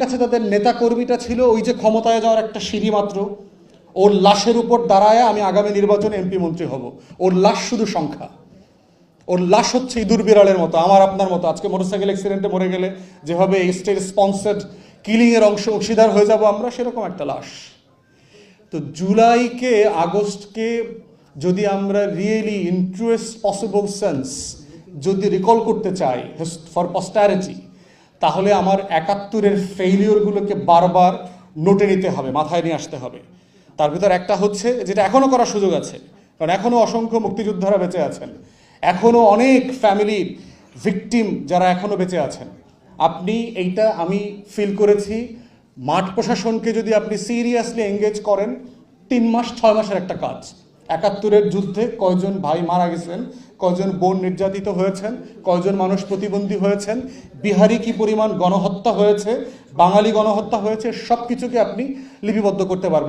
কাছে তাদের নেতা কর্মীটা ছিল ওই যে ক্ষমতায় যাওয়ার একটা সিঁড়ি মাত্র। ওর লাশের উপর দাঁড়ায় আমি আগামী নির্বাচনে এমপি মন্ত্রী হব। ওর লাশ শুধু সংখ্যা। ওর লাশ হচ্ছে ইঁদুর বিড়ালের মতো, আমার আপনার মতো। আজকে মোটরসাইকেল অ্যাক্সিডেন্টে মরে গেলে যেভাবে স্টেট স্পন্সার্ড কিলিংয়ের অংশ অংশীদার হয়ে যাব আমরা, সেরকম একটা লাশ। তো জুলাইকে, আগস্টকে যদি আমরা রিয়েলি ইন্টারেস্ট পসিবল সেন্স যদি রিকল করতে চাই ফর পস্টারিটি তাহলে আমার একাত্তরের ফেইলিওরগুলোকে বারবার নোটে নিতে হবে, মাথায় নিয়ে আসতে হবে। তার ভিতর একটা হচ্ছে যেটা এখনও করার সুযোগ আছে, কারণ এখনও অসংখ্য মুক্তিযোদ্ধারা বেঁচে আছেন। এখনও অনেক ফ্যামিলির ভিকটিম যারা এখনও বেঁচে আছেন। আপনি এইটা আমি ফিল করেছি। মাঠ প্রশাসনকে যদি আপনি সিরিয়াসলি এঙ্গেজ করেন, তিন মাস, ছয় মাসের একটা কাজ। একাত্তরের যুদ্ধে কয়জন ভাই মারা গেছেন, কয়জন বোন নির্যাতিত হয়েছেন, কয়জন মানুষ প্রতিবন্ধী হয়েছেন, বিহারি কি পরিমাণ গণহত্যা হয়েছে, বাঙালি গণহত্যা হয়েছে সব কিছুকে আপনি লিপিবদ্ধ করতে পারবেন।